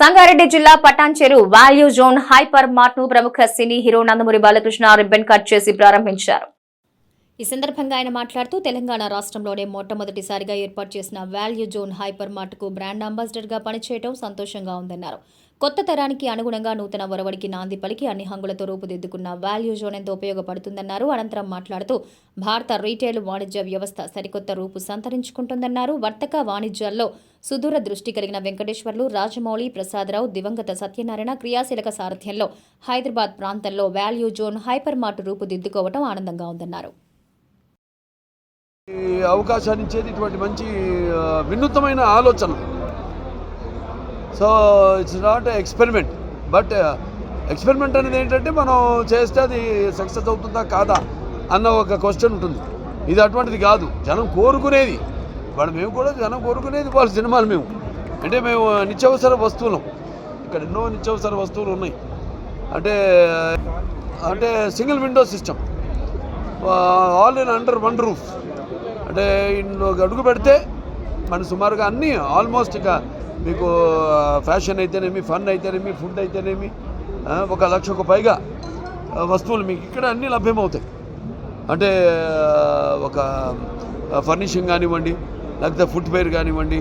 సంగారెడ్డి జిల్లా Patancheru value zone hyper మార్ట్ను ప్రముఖ cine hero Nandamuri Balakrishna ribbon cut చేసి ప్రారంభించారు. ఈ సందర్భంగా ఆయన మాట్లాడుతూ తెలంగాణ రాష్ట్రంలోనే మొట్టమొదటిసారిగా ఏర్పాటు చేసిన వాల్యూ జోన్ హైపర్ మార్ట్కు బ్రాండ్ అంబాసిడర్గా పనిచేయడం సంతోషంగా ఉందన్నారు. కొత్త తరానికి అనుగుణంగా నూతన ఒరవడికి నాంది పలికి అన్ని హంగులతో రూపుదిద్దుకున్న వాల్యూ జోన్ ఎంతో ఉపయోగపడుతుందన్నారు. అనంతరం మాట్లాడుతూ భారత రీటైల్ వాణిజ్య వ్యవస్థ సరికొత్త రూపు సంతరించుకుంటుందన్నారు. వర్తక వాణిజ్యాల్లో సుదూర దృష్టి కలిగిన వెంకటేశ్వర్లు రాజమౌళి ప్రసాదరావు దివంగత సత్యనారాయణ క్రియాశీలక సారథ్యంలో హైదరాబాద్ ప్రాంతంలో వాల్యూ జోన్ హైపర్ మార్ట్ రూపుదిద్దుకోవడం ఆనందంగా ఉందన్నారు. ఈ అవకాశాన్ని ఇచ్చేది ఇటువంటి మంచి వినూత్నమైన ఆలోచన. So it's not experiment but experiment అనేది ఏంటంటే మనం చేస్తే అది సక్సెస్ అవుతుందా కాదా అన్న ఒక క్వశ్చన్ ఉంటుంది. ఇది అటువంటిది కాదు. జనం కోరుకునేది. వాళ్ళు మేము కూడా జనం కోరుకునేది వాళ్ళ సినిమాలు మేము. అంటే మేము నిత్యావసర వస్తువులం. ఇక్కడ ఎన్నో నిత్యావసర వస్తువులు ఉన్నాయి. అంటే అంటే single window system. All in under one roof. అంటే ఇన్ని అడుగు పెడితే మన సుమారుగా అన్నీ ఆల్మోస్ట్ ఇక మీకు ఫ్యాషన్ అయితేనేమి ఫన్ అయితేనేమి ఫుడ్ అయితేనేమి ఒక లక్షకు పైగా వస్తువులు మీకు ఇక్కడ అన్నీ లభ్యమవుతాయి. అంటే ఒక ఫర్నిషింగ్ కానివ్వండి లేకపోతే ఫుట్వేర్ కానివ్వండి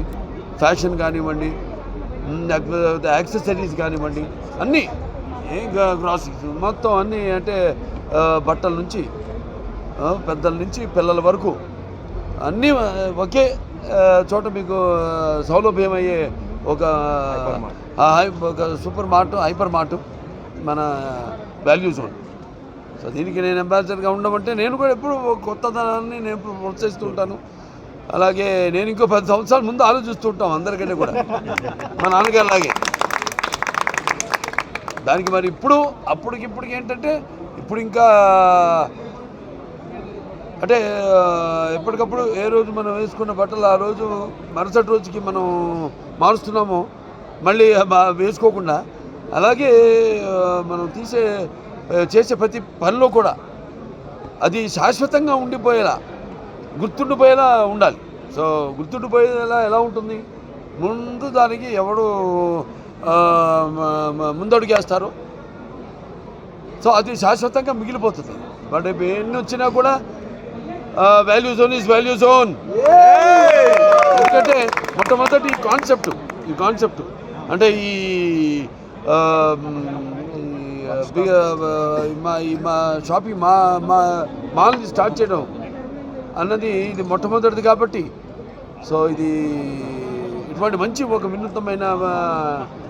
ఫ్యాషన్ కానివ్వండి లేకపోతే యాక్సెసరీస్ కానివ్వండి అన్నీ గ్రాసరీస్ మొత్తం అన్నీ అంటే బట్టల నుంచి పెద్దల నుంచి పిల్లల వరకు అన్నీ ఒకే చోట మీకు సౌలభ్యమయ్యే సౌలభ్యం అయ్యే ఒక ఒక సూపర్ మార్ట్ హైపర్ మార్ట్ మన వాల్యూస్ ఉంది సో దీనికి నేను అంబాసిడర్గా ఉండమంటే నేను కూడా ఎప్పుడు కొత్తదనాన్ని నేను ప్రోత్సహిస్తుంటాను ఉంటాను. అలాగే నేను ఇంకో పది సంవత్సరాల ముందు ఆలోచిస్తూ ఉంటాం అందరికంటే కూడా. మా నాన్నగారు అలాగే. దానికి మరి ఇప్పుడు అప్పటికి ఏంటంటే ఇప్పుడు ఇంకా అంటే ఎప్పటికప్పుడు ఏ రోజు మనం వేసుకున్న బట్టలు ఆ రోజు మరుసటి రోజుకి మనం మారుస్తున్నాము మళ్ళీ మా- వేసుకోకుండా అలాగే మనం తీసే చేసే ప్రతి పనిలో కూడా అది శాశ్వతంగా ఉండిపోయేలా గుర్తుండిపోయేలా ఉండాలి. సో గుర్తుండిపోయేలా ఎలా ఉంటుంది? ముందు దానికి ఎవడు ముందడుగేస్తారు? సో అది శాశ్వతంగా మిగిలిపోతుంది. బట్ ఇప్పుడు ఎన్ని వచ్చినా కూడా value zone is value zone ఎందుకంటే మొట్టమొదటి ఈ కాన్సెప్ట్ ఈ కాన్సెప్ట్ అంటే ఈ మ్, ఈ, మా షాపింగ్ మా మా మాల్ని స్టార్ట్ చేయడం అన్నది ఇది మొట్టమొదటిది కాబట్టి. సో ఇది ఇటువంటి మంచి ఒక వినూత్నమైన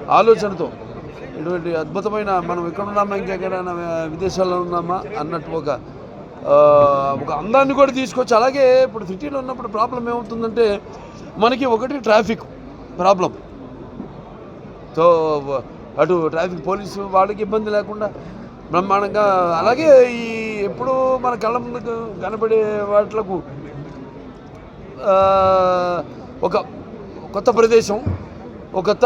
ఆలోచనతో ఇటువంటి అద్భుతమైన మనం ఎక్కడ ఉన్నామా ఇంకెక్కడైనా విదేశాల్లో ఉన్నామా అన్నట్టు ఒక ఒక అందాన్ని కూడా తీసుకొచ్చి అలాగే ఇప్పుడు సిటీలో ఉన్నప్పుడు ప్రాబ్లం ఏమవుతుందంటే మనకి ఒకటి ట్రాఫిక్ ప్రాబ్లం. సో అటు ట్రాఫిక్ పోలీసు వాళ్ళకి ఇబ్బంది లేకుండా బ్రహ్మాండంగా అలాగే ఈ ఎప్పుడు మన కళ్ళ ముందుకు కనబడే వాటిలకు ఒక కొత్త ప్రదేశం ఒక కొత్త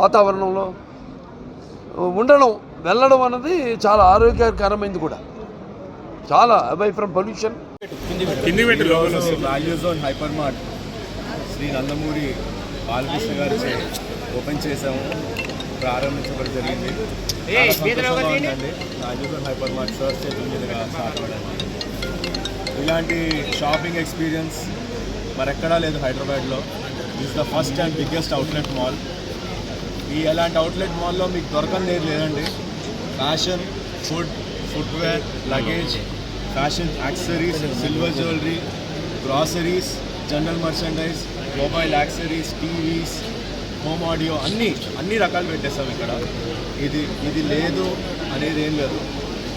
వాతావరణంలో ఉండడం వెళ్ళడం అన్నది చాలా ఆరోగ్యకరమైనది కూడా. చాలా away from pollution hyper mart Shri Nandamuri Balakrishna garu open చేసాము ప్రారంభించబడి జరిగింది. జోన్ హైపర్ మార్ట్ సార్ చేతుల మీదుగా స్టార్ట్ అవ్వడం. ఇలాంటి షాపింగ్ ఎక్స్పీరియన్స్ మరెక్కడా లేదు హైదరాబాద్లో. Is the first and biggest outlet mall ఈ ఎలాంటి అవుట్లెట్ మాల్లో మీకు దొరకంది ఏది లేదండి. Fashion food footwear luggage fashion accessories silver jewellery groceries general merchandise mobile accessories TVs home audio అన్నీ అన్ని రకాలు పెట్టేస్తాం ఇక్కడ. ఇది ఇది లేదు అనేది ఏం లేదు.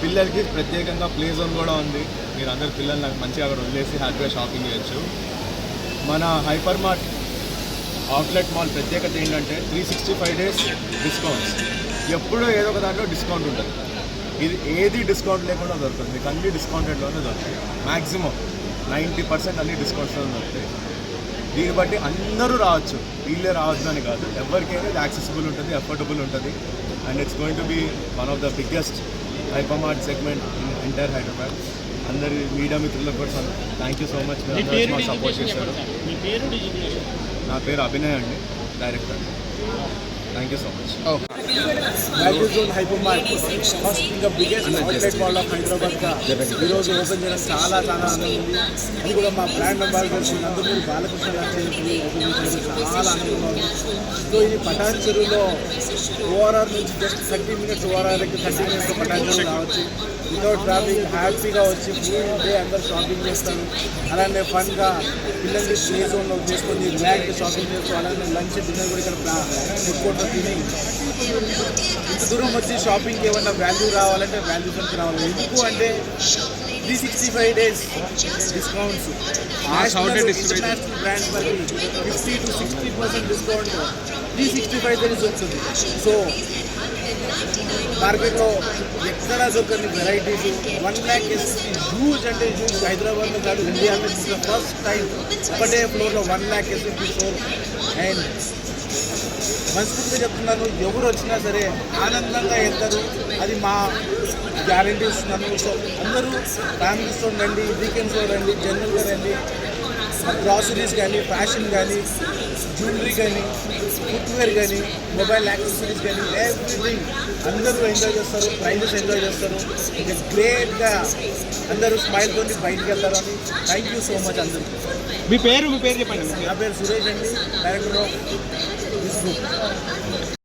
పిల్లలకి ప్రత్యేకంగా ప్లే జోన్ కూడా ఉంది. మీరు అందరు పిల్లలు నాకు మంచిగా అక్కడ వదిలేసి హ్యాపీగా షాపింగ్ చేయొచ్చు. మన హైపర్ మార్ట్ అవుట్లెట్ మాల్ ప్రత్యేకత ఏంటంటే three sixty five days discounts ఎప్పుడూ ఏదో ఒక దాంట్లో డిస్కౌంట్ ఉంటుంది. ఇది ఏది డిస్కౌంట్ లేకుండా దొరుకుతుంది. మీకు అన్ని డిస్కౌంటెడ్లోనే దొరుకుతాయి. మ్యాక్సిమం నైంటీ పర్సెంట్ అన్ని డిస్కౌంట్స్లో దొరుకుతాయి. దీన్ని బట్టి అందరూ రావచ్చు. వీళ్ళే రావచ్చు అని కాదు. ఎవరికైనా ఇది యాక్సెసిబుల్ ఉంటుంది అఫోర్డబుల్ ఉంటుంది. And it's going to be one of the biggest hyper mart segment in entire Hyderabad అందరి మీడియా మిత్రులకు కూడా థ్యాంక్ యూ సో మచ్ మీరు సపోర్ట్ చేశారు. నా పేరు అభినయ్ అండి director thank you so much first ఇంకా బిగ్గెస్ట్ అవుట్లెట్ మాల్ ఆఫ్ హైదరాబాద్గా ఈరోజు ఓపెన్ చేయడం చాలా చాలా ఆనందం. ఉంది అది కూడా మా బ్రాండ్ అంబాసిడర్ శ్రీ నందమూరి బాలకృష్ణ గారి చాలా ఆనందంగా ఉంది. సో ఇది పటాన్ చెరువులో ఓఆర్ఆర్ నుంచి జస్ట్ థర్టీ మినిట్స్ ఓఆర్ఆర్కి థర్టీ మినిట్స్ పటాన్ చెరువు రావచ్చు. వితౌట్ ట్రాఫిక్ హ్యాపీగా వచ్చి ఫుల్ డే అందరు షాపింగ్ చేస్తారు. అలానే ఫన్గా పిల్లల్ని ప్లే జోన్లో చేసుకొని రిలాక్స్ షాపింగ్ చేస్తూ అలానే లంచ్ డిన్నర్ కూడా ఇక్కడ ఫుడ్ ఇంత దూరం వచ్చి షాపింగ్కి ఏమన్నా వాల్యూ రావాలంటే వాల్యూ జోన్కి రావాలి. ఎందుకు అంటే three sixty five days discounts international brands మరి fifty to sixty percent discount three sixty five days వస్తుంది సో మార్కెట్లో ఎక్కడా దొరకని వెరైటీస్ వన్ ల్యాక్ హ్యూజ్ అంటే హ్యూజ్ హైదరాబాద్లో కాదు ఇండియాలో ఫస్ట్ టైం ఒకటే ఫ్లోర్లో one lakh SFT store and మనస్ఫూర్తిగా చెప్తున్నాను ఎవరు వచ్చినా సరే ఆనందంగా వెళ్తారు అది మా గ్యారంటీ ఇస్తున్నాను. సో అందరూ ఫ్యామిలీస్తో రండి వీకెండ్స్లో రండి జనరల్గా రండి. గ్రాసరీస్ కానీ ఫ్యాషన్ కానీ జ్యువెలరీ కానీ ఫుట్వేర్ కానీ మొబైల్ యాక్సెసరీస్ కానీ ఎవ్రీథింగ్ అందరూ ఎంజాయ్ చేస్తారు. ప్రైజెస్ ఎంజాయ్ చేస్తారు. ఇంకా గ్రేట్గా అందరూ స్మైల్ తోటి బయటికి వెళ్తారు అని థ్యాంక్ యూ సో మచ్ అందరికీ మీ పేరు మీ పేరు చెప్పండి. నా పేరు సురేష్ అండి డైరెక్టర్ ఆఫ్ です